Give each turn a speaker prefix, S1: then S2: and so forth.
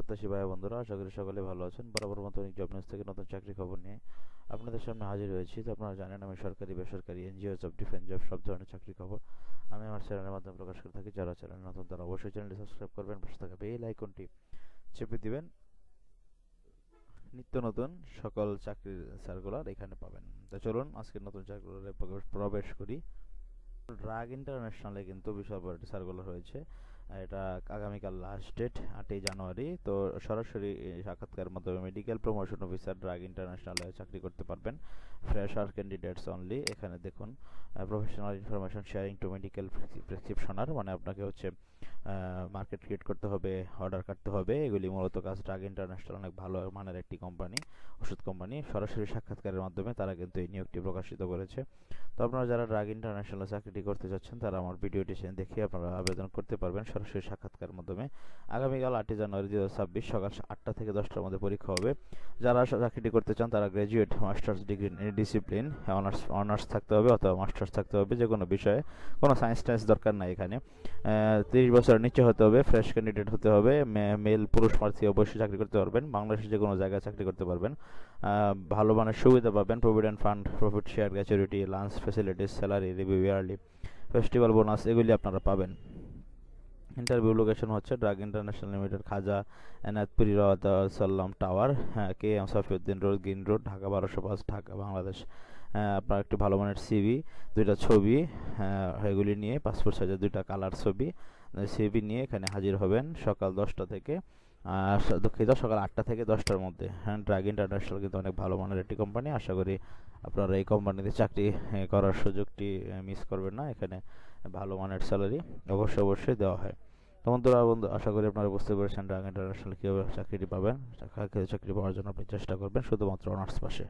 S1: প্রত্যাশী ভাই বন্ধুরা, আশা করি সকলে ভালো আছেন। বরাবর মতো জব নিউজ থেকে নতুন চাকরি খবর নিয়ে আপনাদের সামনে হাজির হয়েছি। তো আপনারা জানেন আমি সরকারি, বেসরকারি এনজিও জব ডিফেন্স জব সব ধরনের চাকরি খবর আমি আমার চ্যানেলের মাধ্যমে প্রকাশ করে থাকি। যারা চ্যানেল নতুন, তারা অবশ্যই চ্যানেলটি সাবস্ক্রাইব করবেন, পাশে থাকা বেল আইকনটি চেপে দিবেন। নিত্য নতুন সকল চাকরির সার্কুলার এখানে পাবেন। তো চলুন, আজকের নতুন সার্কুলারে প্রবেশ করি। ড্রাগ ইন্টারন্যাশনালে কিন্তু একটি সার্কুলার হয়েছে। এটা আগামীকাল লাস্ট ডেট আটই জানুয়ারি। তো সরাসরি সাক্ষাৎকারের মাধ্যমে মেডিকেল প্রমোশন অফিসার ড্রাগ ইন্টারন্যাশনালে চাকরি করতে পারবেন। ফ্রেশার ক্যান্ডিডেটস অনলি এখানে দেখুন professional information sharing to medical প্রেসক্রিপশনার মানে আপনাকে হচ্ছে মার্কেট ক্রিয়েট করতে হবে অর্ডার কাটতে হবে। এগুলি মূলত কাজ ড্রাগ ইন্টারন্যাশনাল অনেক ভালো মানের একটি কোম্পানি ওষুধ কোম্পানি সরাসরি সাক্ষাৎকারের মাধ্যমে তারা কিন্তু এই নিয়োগটি প্রকাশিত করেছে। তো আপনারা যারা ড্রাগ ইন্টারন্যাশনাল চাকরিটি করতে যাচ্ছেন, তারা আমার ভিডিওটি দেখে আপনারা আবেদন করতে পারবেন। সরাসরি সাক্ষাৎকারের মাধ্যমে আগামীকাল আটই জানুয়ারি দু ছাব্বিশ সকাল আটটা থেকে দশটার মধ্যে পরীক্ষা হবে। যারা চাকরিটি করতে চান তারা graduate masters degree discipline honours honours থাকতে হবে অথবা মাস্টার্স থাকতে হবে যে কোনো বিষয়ে। কোনো সায়েন্স টায়েন্স দরকার নাই এখানে। তিরিশ বছরের নিচে হতে হবে ফ্রেশ ক্যান্ডিডেট হতে হবে মেল পুরুষ প্রার্থী অবশ্যই চাকরি করতে পারবেন, বাংলাদেশের যে কোনো জায়গায় চাকরি করতে পারবেন। ভালো মানের সুবিধা পাবেন provident fund profit share gratuity lunch facilities salary review yearly festival bonus এগুলি আপনারা পাবেন। ইন্টারভিউ লোকেশন হচ্ছে drug international limited Khaja Enayetpuri Salam tower হ্যাঁ K M Safiuddin road green road Dhaka বারোশো পাঁচ, ঢাকা, বাংলাদেশ। আপনার একটি ভালো মানের সিবি দুইটা ছবি এগুলি নিয়ে পাসপোর্ট সাইজের দুইটা কালার ছবি সিবি নিয়ে এখানে হাজির হবেন সকাল দশটা থেকে। দুঃখিত সকাল আটটা থেকে দশটার মধ্যে। হ্যাঁ ড্রাগ ইন্টারন্যাশনাল কিন্তু অনেক ভালো মানের একটি কোম্পানি আশা করি আপনারা এই কোম্পানিতে চাকরি করার সুযোগটি মিস করবেন না। এখানে ভালো মানের স্যালারি অবশ্যই অবশ্যই দেওয়া হয়। তো বন্ধুরা, বন্ধু, আশা করি আপনারা বুঝতে পেরেছেন ড্রাগ ইন্টারন্যাশনাল কীভাবে চাকরিটি পাবেন। চাকরি পাওয়ার জন্য আপনি চেষ্টা করবেন, শুধুমাত্র অনার্স পাশে।